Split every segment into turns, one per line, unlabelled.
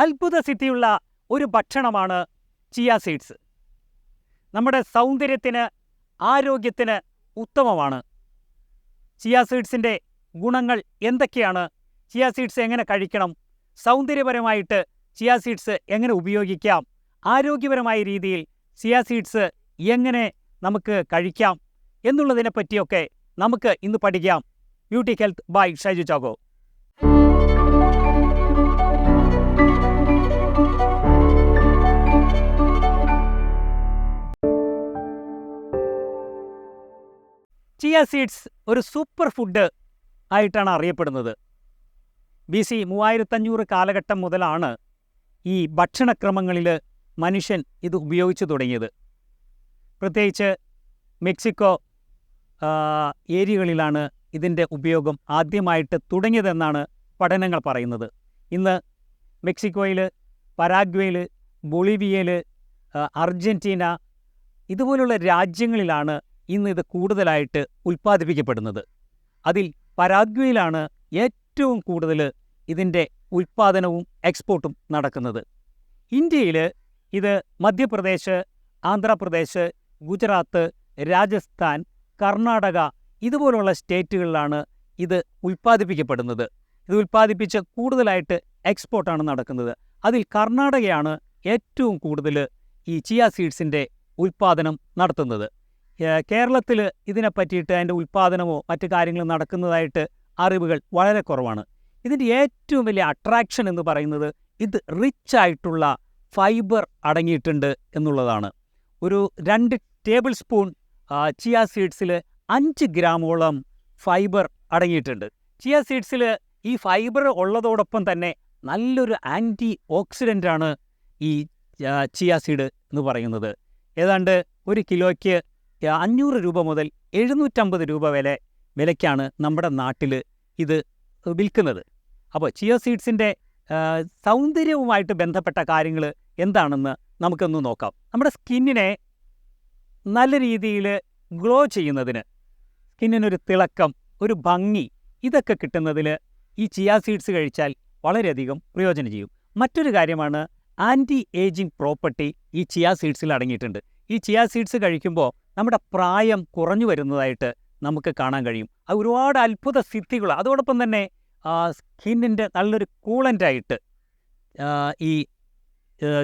അത്ഭുത സിദ്ധിയുള്ള ഒരു ഭക്ഷണമാണ് ചിയ സീഡ്സ്. നമ്മുടെ സൗന്ദര്യത്തിന് ആരോഗ്യത്തിന് ഉത്തമമാണ്. ചിയ സീഡ്സിന്റെ ഗുണങ്ങൾ എന്തൊക്കെയാണ്? ചിയ സീഡ്സ് എങ്ങനെ കഴിക്കണം? സൗന്ദര്യപരമായിട്ട് ചിയ സീഡ്സ് എങ്ങനെ ഉപയോഗിക്കാം? ആരോഗ്യപരമായ രീതിയിൽ ചിയ സീഡ്സ് എങ്ങനെ നമുക്ക് കഴിക്കാം? എന്നുള്ളതിനെ പറ്റിയൊക്കെ നമുക്ക് ഇന്ന് പഠിക്കാം. Beauty health by Shaiju Chago. Chia seeds ഒരു സൂപ്പർ ഫുഡ് ആയിട്ടാണ് അറിയപ്പെടുന്നത്. ബി സി മൂവായിരത്തഞ്ഞൂറ് കാലഘട്ടം മുതലാണ് ഈ ഭക്ഷണക്രമങ്ങളിൽ മനുഷ്യൻ ഇത് ഉപയോഗിച്ചു തുടങ്ങിയത്. പ്രത്യേകിച്ച് മെക്സിക്കോ ഏരിയകളിലാണ് ഇതിന്റെ ഉപയോഗം ആദ്യമായിട്ട് തുടങ്ങിയതെന്നാണ് പഠനങ്ങൾ പറയുന്നത്. ഇന്ന് മെക്സിക്കോയിൽ പരാഗ്വേയിൽ ബൊളീവിയയിൽ അർജന്റീന ഇതുപോലുള്ള രാജ്യങ്ങളിലാണ് ഇന്ന് ഇത് കൂടുതലായിട്ട് ഉൽപ്പാദിപ്പിക്കപ്പെടുന്നത്. അതിൽ പരാഗ്വയിലാണ് ഏറ്റവും കൂടുതൽ ഇതിന്റെ ഉൽപ്പാദനവും എക്സ്പോർട്ടും നടക്കുന്നത്. ഇന്ത്യയിൽ ഇത് മധ്യപ്രദേശ് ആന്ധ്രാപ്രദേശ് ഗുജറാത്ത് രാജസ്ഥാൻ കർണാടക ഇതുപോലുള്ള സ്റ്റേറ്റുകളിലാണ് ഇത് ഉൽപ്പാദിപ്പിക്കപ്പെടുന്നത്. ഇത് ഉൽപ്പാദിപ്പിച്ച് കൂടുതലായിട്ട് എക്സ്പോർട്ടാണ് നടക്കുന്നത്. അതിൽ കർണാടകയാണ് ഏറ്റവും കൂടുതൽ ഈ ചിയ സീഡ്സിന്റെ ഉൽപ്പാദനം നടത്തുന്നത്. കേരളത്തിൽ ഇതിനെ പറ്റിയിട്ട് അതിന്റെ ഉൽപ്പാദനമോ മറ്റു കാര്യങ്ങളും നടക്കുന്നതായിട്ട് അറിവുകൾ വളരെ കുറവാണ്. ഇതിന്റെ ഏറ്റവും വലിയ അട്രാക്ഷൻ എന്ന് പറയുന്നത് ഇത് റിച്ച് ആയിട്ടുള്ള ഫൈബർ അടങ്ങിയിട്ടുണ്ട് എന്നുള്ളതാണ്. ഒരു രണ്ട് ടേബിൾ സ്പൂൺ ചിയ സീഡ്സിൽ അഞ്ച് ഗ്രാമോളം ഫൈബർ അടങ്ങിയിട്ടുണ്ട്. ചിയ സീഡ്സിൽ ഈ ഫൈബർ ഉള്ളതോടൊപ്പം തന്നെ നല്ലൊരു ആന്റി ഓക്സിഡന്റാണ് ഈ ചിയ സീഡ് എന്ന് പറയുന്നത്. ഏതാണ്ട് ഒരു കിലോയ്ക്ക് അഞ്ഞൂറ് രൂപ മുതൽ എഴുന്നൂറ്റമ്പത് രൂപ വരെ വിലയ്ക്കാണ് നമ്മുടെ നാട്ടിൽ ഇത് വിൽക്കുന്നത്. അപ്പോൾ ചിയ സീഡ്സിന്റെ സൗന്ദര്യവുമായിട്ട് ബന്ധപ്പെട്ട കാര്യങ്ങൾ എന്താണെന്ന് നമുക്കൊന്ന് നോക്കാം. നമ്മുടെ സ്കിന്നിനെ നല്ല രീതിയിൽ ഗ്ലോ ചെയ്യുന്നതിന് സ്കിന്നിനൊരു തിളക്കം ഒരു ഭംഗി ഇതൊക്കെ കിട്ടുന്നതിൽ ഈ ചിയ സീഡ്സ് കഴിച്ചാൽ വളരെയധികം പ്രയോജനം ചെയ്യും. മറ്റൊരു കാര്യമാണ് ആന്റി ഏജിങ് പ്രോപ്പർട്ടി ഈ ചിയ സീഡ്സിൽ അടങ്ങിയിട്ടുണ്ട്. ഈ ചിയ സീഡ്സ് കഴിക്കുമ്പോൾ നമ്മുടെ പ്രായം കുറഞ്ഞു വരുന്നതായിട്ട് നമുക്ക് കാണാൻ കഴിയും. അത് ഒരുപാട് അത്ഭുത സിദ്ധികൾ അതോടൊപ്പം തന്നെ സ്കിന്നിന്റെ നല്ലൊരു കൂളന്റായിട്ട് ഈ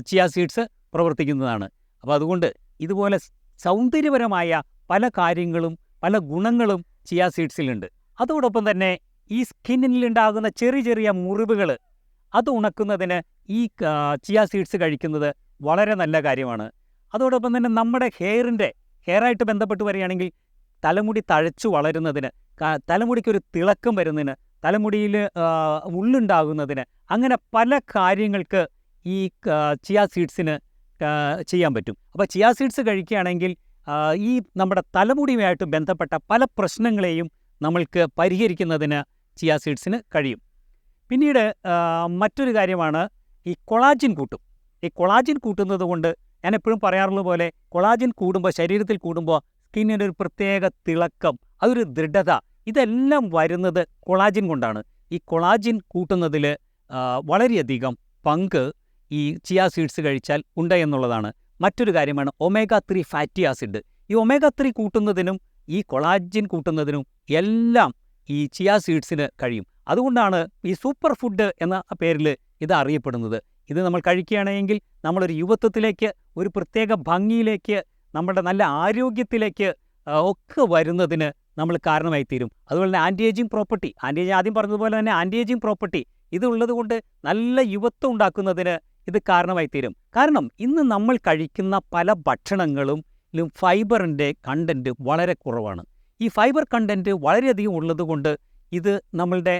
ചിയ സീഡ്സ് പ്രവർത്തിക്കുന്നതാണ്. അപ്പോൾ അതുകൊണ്ട് ഇതുപോലെ സൗന്ദര്യപരമായ പല കാര്യങ്ങളും പല ഗുണങ്ങളും ചിയ സീഡ്സിലുണ്ട്. അതോടൊപ്പം തന്നെ ഈ സ്കിന്നിലുണ്ടാകുന്ന ചെറിയ ചെറിയ മുറിവുകൾ അത് ഉണക്കുന്നതിന് ഈ ചിയ സീഡ്സ് കഴിക്കുന്നത് വളരെ നല്ല കാര്യമാണ്. അതോടൊപ്പം തന്നെ നമ്മുടെ ഹെയറിന്റെ ഹെയറായിട്ട് ബന്ധപ്പെട്ട് വരികയാണെങ്കിൽ തലമുടി തഴച്ചു വളരുന്നതിന് തലമുടിക്ക് ഒരു തിളക്കം വരുന്നതിന് തലമുടിയിൽ ഉള്ളുണ്ടാകുന്നതിന് അങ്ങനെ പല കാര്യങ്ങൾക്ക് ഈ ചിയ സീഡ്സിന് ചെയ്യാൻ പറ്റും. അപ്പോൾ ചിയ സീഡ്സ് കഴിക്കുകയാണെങ്കിൽ ഈ നമ്മുടെ തലമുടിയുമായിട്ട് ബന്ധപ്പെട്ട പല പ്രശ്നങ്ങളെയും നമ്മൾക്ക് പരിഹരിക്കുന്നതിന് ചിയ സീഡ്സിന് കഴിയും. പിന്നീട് മറ്റൊരു കാര്യമാണ് ഈ കൊളാജിൻ കൂട്ടും. ഈ കൊളാജിൻ കൂട്ടുന്നത് കൊണ്ട് ഞാൻ എപ്പോഴും പറയാറുള്ളത് പോലെ കൊളാജിൻ കൂടുമ്പോൾ ശരീരത്തിൽ കൂടുമ്പോൾ സ്കിന്നിന്റെ ഒരു പ്രത്യേക തിളക്കം അതൊരു ദൃഢത ഇതെല്ലാം വരുന്നത് കൊളാജിൻ കൊണ്ടാണ്. ഈ കൊളാജിൻ കൂട്ടുന്നതിൽ വളരെയധികം പങ്ക് ഈ ചിയ സീഡ്സ് കഴിച്ചാൽ ഉണ്ട് എന്നുള്ളതാണ്. മറ്റൊരു കാര്യമാണ് ഒമേഗ ത്രീ ഫാറ്റി ആസിഡ്. ഈ ഒമേഗ ത്രീ കൂട്ടുന്നതിനും ഈ കൊളാജിൻ കൂട്ടുന്നതിനും എല്ലാം ഈ ചിയ സീഡ്സിന് കഴിയും. അതുകൊണ്ടാണ് ഈ സൂപ്പർ ഫുഡ് എന്ന പേരിൽ ഇത് അറിയപ്പെടുന്നത്. ഇത് നമ്മൾ കഴിക്കുകയാണെങ്കിൽ നമ്മളൊരു യുവത്വത്തിലേക്ക് ഒരു പ്രത്യേക ഭംഗിയിലേക്ക് നമ്മുടെ നല്ല ആരോഗ്യത്തിലേക്ക് ഒക്കെ വരുന്നതിന് നമ്മൾ കാരണമായി തീരും അതുപോലെ തന്നെ anti aging property anti aging ആദ്യം പറഞ്ഞതുപോലെ തന്നെ ആന്റി ഏജിങ് പ്രോപ്പർട്ടി ഇതുള്ളത് കൊണ്ട് നല്ല യുവത്വം ഉണ്ടാക്കുന്നതിന് ഇത് കാരണമായി തീരും കാരണം ഇന്ന് നമ്മൾ കഴിക്കുന്ന പല ഭക്ഷണങ്ങളും ഫൈബറിന്റെ കണ്ടന്റ് വളരെ കുറവാണ്. ഈ ഫൈബർ കണ്ടന്റ് വളരെയധികം ഉള്ളതുകൊണ്ട് ഇത് നമ്മളുടെ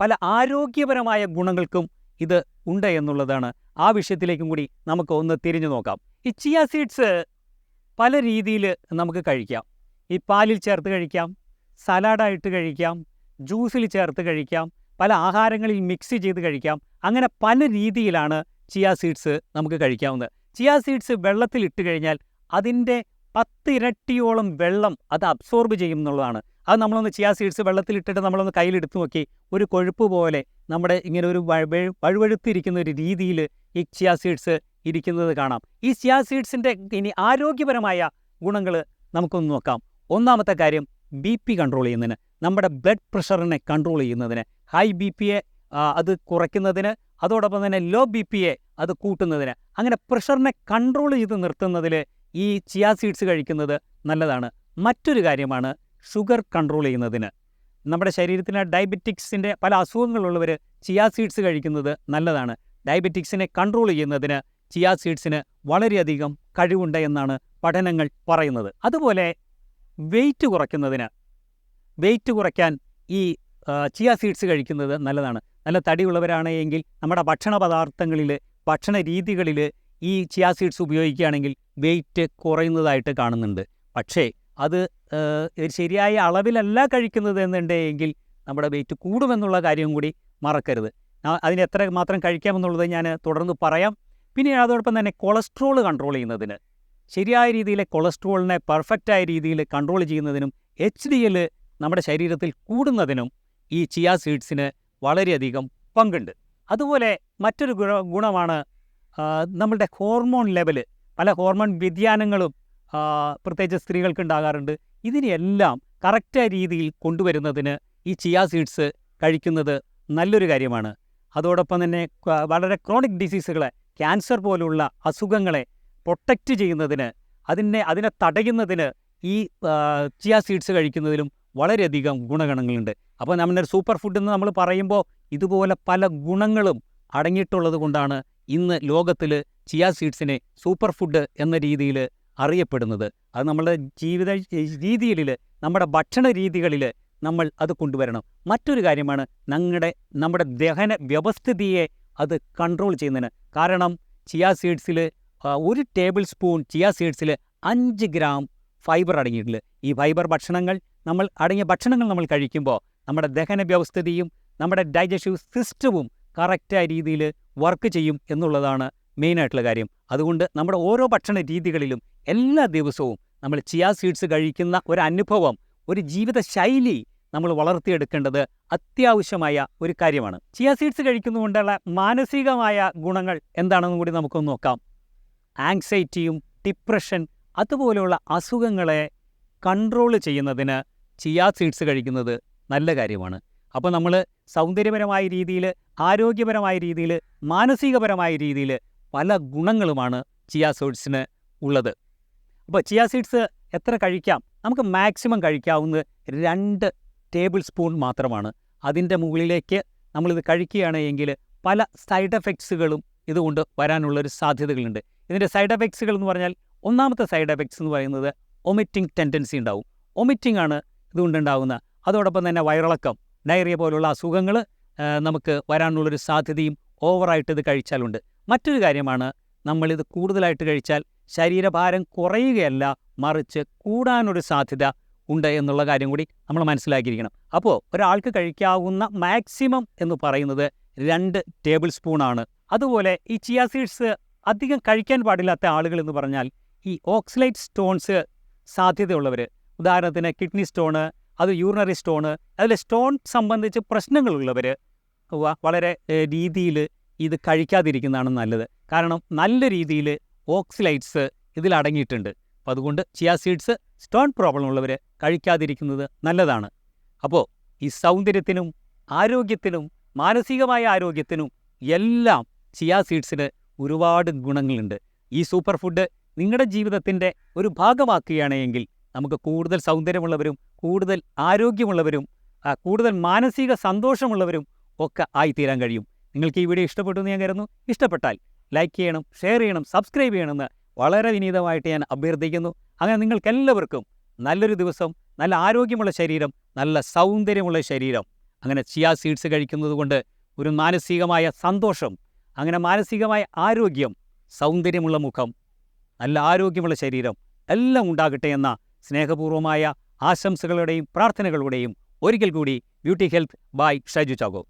പല ആരോഗ്യപരമായ ഗുണങ്ങൾക്കും ഇത് ഉണ്ട് എന്നുള്ളതാണ് ആ വിഷയത്തിലേക്കും കൂടി നമുക്ക് ഒന്ന് തിരിഞ്ഞു നോക്കാം. ഈ ചിയ സീഡ്സ് പല രീതിയിൽ നമുക്ക് കഴിക്കാം. ഈ പാലിൽ ചേർത്ത് കഴിക്കാം സലാഡായിട്ട് കഴിക്കാം ജ്യൂസിൽ ചേർത്ത് കഴിക്കാം പല ആഹാരങ്ങളിൽ മിക്സ് ചെയ്ത് കഴിക്കാം. അങ്ങനെ പല രീതിയിലാണ് ചിയ സീഡ്സ് നമുക്ക് കഴിക്കാവുന്നത്. ചിയ സീഡ്സ് വെള്ളത്തിൽ ഇട്ട് കഴിഞ്ഞാൽ അതിന്റെ പത്ത് ഇരട്ടിയോളം വെള്ളം അത് അബ്സോർബ് ചെയ്യും എന്നുള്ളതാണ്. അത് നമ്മളൊന്ന് ചിയ സീഡ്സ് വെള്ളത്തിലിട്ടിട്ട് നമ്മളൊന്ന് കയ്യിലെടുത്ത് നോക്കി ഒരു കൊഴുപ്പ് പോലെ നമ്മുടെ ഇങ്ങനെ ഒരു വഴ- വഴ- വഴുവഴുത്തിരിക്കുന്ന ഒരു രീതിയിൽ ഈ ചിയാ സീഡ്സ് ഇരിക്കുന്നത് കാണാം. ഈ ചിയാ സീഡ്സിന്റെ ഇനി ആരോഗ്യപരമായ ഗുണങ്ങൾ നമുക്കൊന്ന് നോക്കാം. ഒന്നാമത്തെ കാര്യം ബി പി കൺട്രോൾ ചെയ്യുന്നതിന് നമ്മുടെ ബ്ലഡ് പ്രഷറിനെ കൺട്രോൾ ചെയ്യുന്നതിന് ഹൈ ബി പിയെ അത് കുറയ്ക്കുന്നതിന് അതോടൊപ്പം തന്നെ ലോ ബി പിയെ അത് കൂട്ടുന്നതിന്. അങ്ങനെ പ്രഷറിനെ കൺട്രോൾ ചെയ്ത് നിർത്തുന്നതിൽ ഈ ചിയാ സീഡ്സ് കഴിക്കുന്നത് നല്ലതാണ്. മറ്റൊരു കാര്യമാണ് ഷുഗർ കൺട്രോൾ ചെയ്യുന്നതിന്. നമ്മുടെ ശരീരത്തിന് ഡയബറ്റിക്സിന്റെ പല അസുഖങ്ങളുള്ളവർ ചിയാ സീഡ്സ് കഴിക്കുന്നത് നല്ലതാണ്. ഡയബറ്റിക്സിനെ കൺട്രോൾ ചെയ്യുന്നതിന് ചിയാ സീഡ്സിന് വളരെയധികം കഴിവുണ്ട് എന്നാണ് പഠനങ്ങൾ പറയുന്നത്. അതുപോലെ വെയിറ്റ് കുറയ്ക്കുന്നതിന് വെയിറ്റ് കുറയ്ക്കാൻ ഈ ചിയാ സീഡ്സ് കഴിക്കുന്നത് നല്ലതാണ്. നല്ല തടിയുള്ളവരാണെങ്കിൽ നമ്മുടെ ഭക്ഷണ പദാർത്ഥങ്ങളിൽ ഭക്ഷണ രീതികളിൽ ഈ ചിയാ സീഡ്സ് ഉപയോഗിക്കുകയാണെങ്കിൽ വെയിറ്റ് കുറയുന്നതായിട്ട് കാണുന്നുണ്ട്. പക്ഷേ അത് ശരിയായ അളവിലല്ല കഴിക്കുന്നത് എന്നുണ്ടെങ്കിൽ നമ്മുടെ വെയിറ്റ് കൂടുമെന്നുള്ള കാര്യം കൂടി മറക്കരുത്. അതിന് എത്ര മാത്രം കഴിക്കാമെന്നുള്ളത് ഞാൻ തുടർന്ന് പറയാം. പിന്നെ അതോടൊപ്പം തന്നെ കൊളസ്ട്രോൾ കൺട്രോൾ ചെയ്യുന്നതിന്. ശരിയായ രീതിയിലെ കൊളസ്ട്രോളിനെ പെർഫെക്റ്റായ രീതിയിൽ കൺട്രോൾ ചെയ്യുന്നതിനും എച്ച് ഡി എൽ നമ്മുടെ ശരീരത്തിൽ കൂടുന്നതിനും ഈ ചിയാ സീഡ്സിന് വളരെയധികം പങ്കുണ്ട്. അതുപോലെ മറ്റൊരു ഗുണ ഗുണമാണ് നമ്മളുടെ ഹോർമോൺ ലെവൽ. പല ഹോർമോൺ വ്യതിയാനങ്ങളും പ്രത്യേകിച്ച് സ്ത്രീകൾക്ക് ഉണ്ടാകാറുണ്ട്. ഇതിനെയെല്ലാം കറക്റ്റായ രീതിയിൽ കൊണ്ടുവരുന്നതിന് ഈ ചിയാ സീഡ്സ് കഴിക്കുന്നത് നല്ലൊരു കാര്യമാണ്. അതോടൊപ്പം തന്നെ വളരെ ക്രോണിക് ഡിസീസുകളെ ക്യാൻസർ പോലുള്ള അസുഖങ്ങളെ പ്രൊട്ടക്റ്റ് ചെയ്യുന്നതിന് അതിനെ അതിനെ തടയുന്നതിന് ഈ ചിയാ സീഡ്സ് കഴിക്കുന്നതിലും വളരെയധികം ഗുണഗണങ്ങളുണ്ട്. അപ്പോൾ നമ്മുടെ സൂപ്പർ ഫുഡ് എന്ന് നമ്മൾ പറയുമ്പോൾ ഇതുപോലെ പല ഗുണങ്ങളും അടങ്ങിയിട്ടുള്ളത് കൊണ്ടാണ് ഇന്ന് ലോകത്തിൽ ചിയാ സീഡ്സിനെ സൂപ്പർ ഫുഡ് എന്ന രീതിയിൽ അറിയപ്പെടുന്നത്. അത് നമ്മുടെ ജീവിത രീതികളിൽ നമ്മുടെ ഭക്ഷണ രീതികളിൽ നമ്മൾ അത് കൊണ്ടുവരണം. മറ്റൊരു കാര്യമാണ് ഞങ്ങളുടെ നമ്മുടെ ദഹന വ്യവസ്ഥിതിയെ അത് കൺട്രോൾ ചെയ്യുന്നതിന്. കാരണം ചിയ സീഡ്സിൽ ഒരു ടേബിൾ സ്പൂൺ ചിയ സീഡ്സിൽ അഞ്ച് ഗ്രാം ഫൈബർ അടങ്ങിയിട്ടുണ്ട്. ഈ ഫൈബർ ഭക്ഷണങ്ങൾ നമ്മൾ അടങ്ങിയ ഭക്ഷണങ്ങൾ നമ്മൾ കഴിക്കുമ്പോൾ നമ്മുടെ ദഹന വ്യവസ്ഥിതിയും നമ്മുടെ ഡൈജസ്റ്റീവ് സിസ്റ്റവും കറക്റ്റായ രീതിയിൽ വർക്ക് ചെയ്യും എന്നുള്ളതാണ് മെയിനായിട്ടുള്ള കാര്യം. അതുകൊണ്ട് നമ്മുടെ ഓരോ ഭക്ഷണ രീതികളിലും എല്ലാ ദിവസവും നമ്മൾ ചിയാ സീഡ്സ് കഴിക്കുന്ന ഒരു അനുഭവം ഒരു ജീവിത ശൈലി നമ്മൾ വളർത്തിയെടുക്കേണ്ടത് അത്യാവശ്യമായ ഒരു കാര്യമാണ്. ചിയാ സീഡ്സ് കഴിക്കുന്നതുകൊണ്ടുള്ള മാനസികമായ ഗുണങ്ങൾ എന്താണെന്നും കൂടി നമുക്കൊന്ന് നോക്കാം. ആങ്സൈറ്റിയും ഡിപ്രഷൻ അതുപോലെയുള്ള അസുഖങ്ങളെ കൺട്രോൾ ചെയ്യുന്നതിന് ചിയാ സീഡ്സ് കഴിക്കുന്നത് നല്ല കാര്യമാണ്. അപ്പോൾ നമ്മൾ സൗന്ദര്യപരമായ രീതിയിൽ ആരോഗ്യപരമായ രീതിയിൽ മാനസികപരമായ രീതിയിൽ പല ഗുണങ്ങളുമാണ് ചിയാ സീഡ്സിന് ഉള്ളത്. അപ്പോൾ ചിയാ സീഡ്സ് എത്ര കഴിക്കാം? നമുക്ക് മാക്സിമം കഴിക്കാവുന്ന രണ്ട് ടേബിൾ സ്പൂൺ മാത്രമാണ്. അതിന്റെ മുകളിലേക്ക് നമ്മളിത് കഴിക്കുകയാണ് എങ്കിൽ പല സൈഡ് എഫക്ട്സുകളും ഇതുകൊണ്ട് വരാനുള്ളൊരു സാധ്യതകളുണ്ട്. ഇതിന്റെ സൈഡ് എഫക്ട്സുകൾ എന്ന് പറഞ്ഞാൽ ഒന്നാമത്തെ സൈഡ് എഫക്ട്സ് എന്ന് പറയുന്നത് ഒമിറ്റിംഗ് ടെൻഡൻസി ഉണ്ടാവും. ഒമിറ്റിംഗ് ആണ് ഇതുകൊണ്ടുണ്ടാകുന്ന അതോടൊപ്പം തന്നെ വയറിളക്കം ഡയറിയ പോലുള്ള അസുഖങ്ങൾ നമുക്ക് വരാനുള്ളൊരു സാധ്യതയും ഓവറായിട്ട് ഇത് കഴിച്ചാലുണ്ട്. മറ്റൊരു കാര്യമാണ് നമ്മളിത് കൂടുതലായിട്ട് കഴിച്ചാൽ ശരീരഭാരം കുറയുകയല്ല മറിച്ച് കൂടാനൊരു സാധ്യത ഉണ്ട് എന്നുള്ള കാര്യം കൂടി നമ്മൾ മനസ്സിലാക്കിയിരിക്കണം. അപ്പോൾ ഒരാൾക്ക് കഴിക്കാവുന്ന മാക്സിമം എന്ന് പറയുന്നത് രണ്ട് ടേബിൾ സ്പൂണാണ് അതുപോലെ ഈ ചിയ സീഡ്സ് അധികം കഴിക്കാൻ പാടില്ലാത്ത ആളുകൾ എന്ന് പറഞ്ഞാൽ ഈ ഓക്സിലൈറ്റ് സ്റ്റോൺസ് സാധ്യതയുള്ളവർ ഉദാഹരണത്തിന് കിഡ്നി സ്റ്റോണ് അത് യൂറിനറി സ്റ്റോണ് അതിൽ സ്റ്റോൺ സംബന്ധിച്ച് പ്രശ്നങ്ങളുള്ളവർ വളരെ രീതിയിൽ ഇത് കഴിക്കാതിരിക്കുന്നതാണ് നല്ലത്. കാരണം നല്ല രീതിയിൽ ഓക്സിലൈറ്റ്സ് ഇതിൽ അടങ്ങിയിട്ടുണ്ട്. അപ്പോൾ അതുകൊണ്ട് ചിയാ സീഡ്സ് സ്റ്റോൺ പ്രോബ്ലം ഉള്ളവർ കഴിക്കാതിരിക്കുന്നത് നല്ലതാണ്. അപ്പോൾ ഈ സൗന്ദര്യത്തിനും ആരോഗ്യത്തിനും മാനസികമായ ആരോഗ്യത്തിനും എല്ലാം ചിയാ സീഡ്സിന് ഒരുപാട് ഗുണങ്ങളുണ്ട്. ഈ സൂപ്പർ ഫുഡ് നിങ്ങളുടെ ജീവിതത്തിന്റെ ഒരു ഭാഗമാക്കുകയാണെങ്കിൽ നമുക്ക് കൂടുതൽ സൗന്ദര്യമുള്ളവരും കൂടുതൽ ആരോഗ്യമുള്ളവരും കൂടുതൽ മാനസിക സന്തോഷമുള്ളവരും ഒക്കെ ആയിത്തീരാൻ കഴിയും. നിങ്ങൾക്ക് ഈ വീഡിയോ ഇഷ്ടപ്പെട്ടു എന്ന് ഞാൻ കരുതുന്നു. ഇഷ്ടപ്പെട്ടാൽ ലൈക്ക് ചെയ്യണം ഷെയർ ചെയ്യണം സബ്സ്ക്രൈബ് ചെയ്യണമെന്ന് വളരെ വിനീതമായിട്ട് ഞാൻ അഭ്യർത്ഥിക്കുന്നു. അങ്ങനെ നിങ്ങൾക്കെല്ലാവർക്കും നല്ലൊരു ദിവസം നല്ല ആരോഗ്യമുള്ള ശരീരം നല്ല സൗന്ദര്യമുള്ള ശരീരം. അങ്ങനെ ചിയാ സീഡ്സ് കഴിക്കുന്നത് കൊണ്ട് ഒരു മാനസികമായ സന്തോഷം അങ്ങനെ മാനസികമായ ആരോഗ്യം സൗന്ദര്യമുള്ള മുഖം നല്ല ആരോഗ്യമുള്ള ശരീരം എല്ലാം ഉണ്ടാകട്ടെ എന്ന സ്നേഹപൂർവമായ ആശംസകളുടെയും പ്രാർത്ഥനകളുടെയും ഒരിക്കൽ കൂടി beauty health by Shaiju Chago